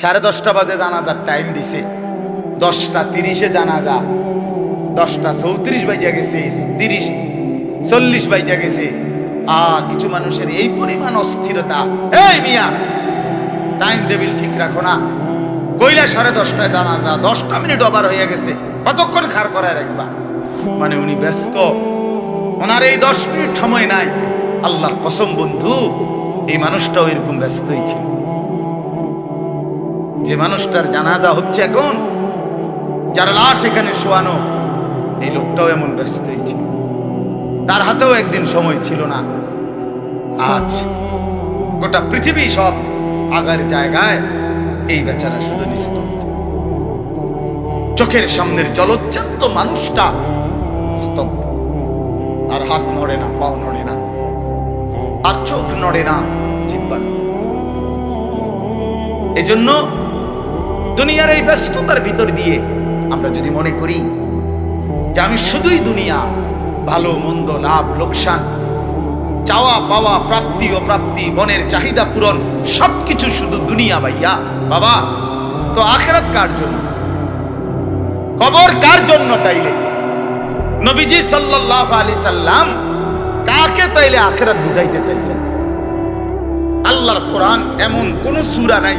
সাড়ে দশটা বাজে জানাজার টাইম দিছে। দশটা তিরিশে জানাজা। দশটা চৌত্রিশ বাইজা গেছে, তিরিশ, চল্লিশ বাইজা গেছে। আ, কিছু মানুষের এই পরিমাণ অস্থিরতা। এই মিয়া টাইম টেবিল ঠিক রাখো না। কইলা সাড়ে দশটায় জানাজা, দশটা মিনিট ওভার হয়ে গেছে। কতক্ষণ খার করায় রাখবা? মানে উনি ব্যস্ত। ওনার এই দশ মিনিট সময় নাই। আল্লাহর কসম বন্ধু, এই মানুষটাও এরকম ব্যস্তই ছিল। যে মানুষটার জানাজা হচ্ছে এখন, যার লাশ এখানে শোয়ানো, এই লোকটাও এমন ব্যস্তই ছিল। তার হাতেও একদিন সময় ছিল না। আজ গোটা পৃথিবী সব আগার জায়গায় এই বেচারা শুধু নিস্তব্ধ। চোখের সামনের জলজ্জান্ত মানুষটা স্তব্ধ। আর হাত নড়ে না, পাও নড়ে না, আর চোখ নড়ে না, জিব্বা। এজন্য দুনিয়ার এই ব্যস্ততার ভিতর দিয়ে আমরা যদি মনে করি যে আমি শুধুই দুনিয়া, ভালো, মন্দ, লাভ, লোকসান, চাওয়া, পাওয়া, প্রাপ্তি, অপ্রাপ্তি, মনের চাহিদা পূরণ, সবকিছু শুধু দুনিয়া ভাইয়া। বাবা, তো আখেরাত কার জন্য? কবর কার জন্য তাইলে? নবীজি সাল্লাল্লাহু আলাইহি সাল্লাম কাকে তাইলে আখেরাত বুঝাইতে চাইছেন? আল্লাহর কোরআন এমন কোন সূরা নাই।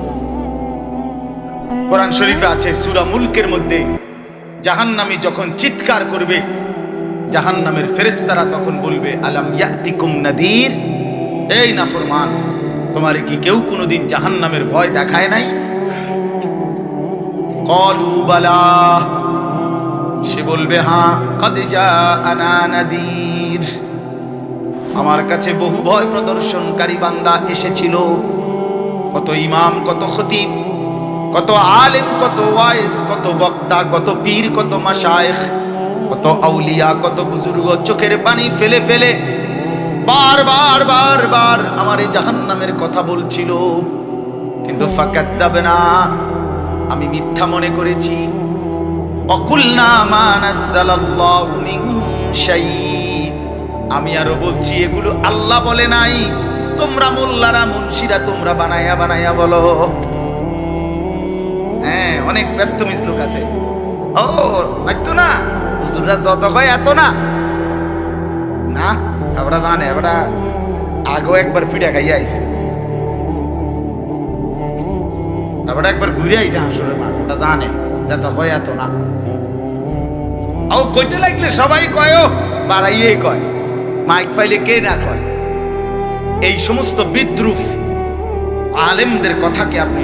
কোরআন শরীফে আছে, সূরা মুলকের মধ্যে। জাহান্নামী যখন চিৎকার করবে, জাহান্নামের ফেরেশতারা তখন বলবে, আলাম ইয়াতিকুম নাদির? এই নাফরমান, তোমার কি কেউ কোনোদিন জাহান্নামের ভয় দেখায় নাই? কলু বালা। সে বলবে হ্যাঁ কাদিজা আনা নাদির। আমার কাছে বহু ভয় প্রদর্শনকারী বান্দা এসেছিল, কত ইমাম, কত খতিব। কত আলেম, কত ওয়াইস, কত বক্তা, কত পীর, কত মাশায়েখ, কত আউলিয়া, কত বুজুর্গ, চোখের পানি ফেলে ফেলে বার বার বার বার আমার এই জাহান্নামের কথা বলছিল। কিন্তু ফাকাদ্দাবে না আমি মিথ্যা মনে করেছি। আমি আরও বলছি, এগুলো আল্লাহ বলে নাই। তোমরা মোল্লারা, মুন্সিরা তোমরা বানায়া বানায়া বলো। হ্যাঁ অনেক ব্যর্থমিজ লোক আছে। ও হয়তো না। হুজুররা যত কয় এত না। না আমরা জানে আমরা আগেও একবার ফিডা খাইয়া আইছে। আমরা একবার ঘুরে আইছে হাসুরের মাঠ, ওটা জানে, যত কয় এত না। ও কইতে লাগলে সবাই কয়, ও, বাড়াইয়ে কয়, মাইক ফাইলে কে না কয়। এই সমস্ত বিদ্রুপ আলেমদের কথাকে আপনি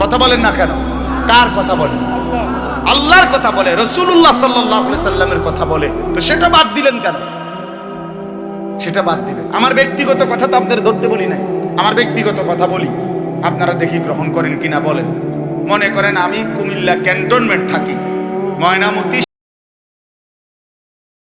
কথা বলেন না কেন? কার কথা বলে? আল্লাহর কথা বলে রসুল্লাহ সাল্লাহ সাল্লামের কথা বলে। তো সেটা বাদ দিলেন কেন? সেটা বাদ দিবেন আমার ব্যক্তিগত কথা তো আপনাদের ধরতে বলি নাই। আমার ব্যক্তিগত কথা বলি। আপনারা দেখি গ্রহণ করেন কিনা বলেন। মনে করেন আমি কুমিল্লা ক্যান্টনমেন্ট থাকি। ময়নামতি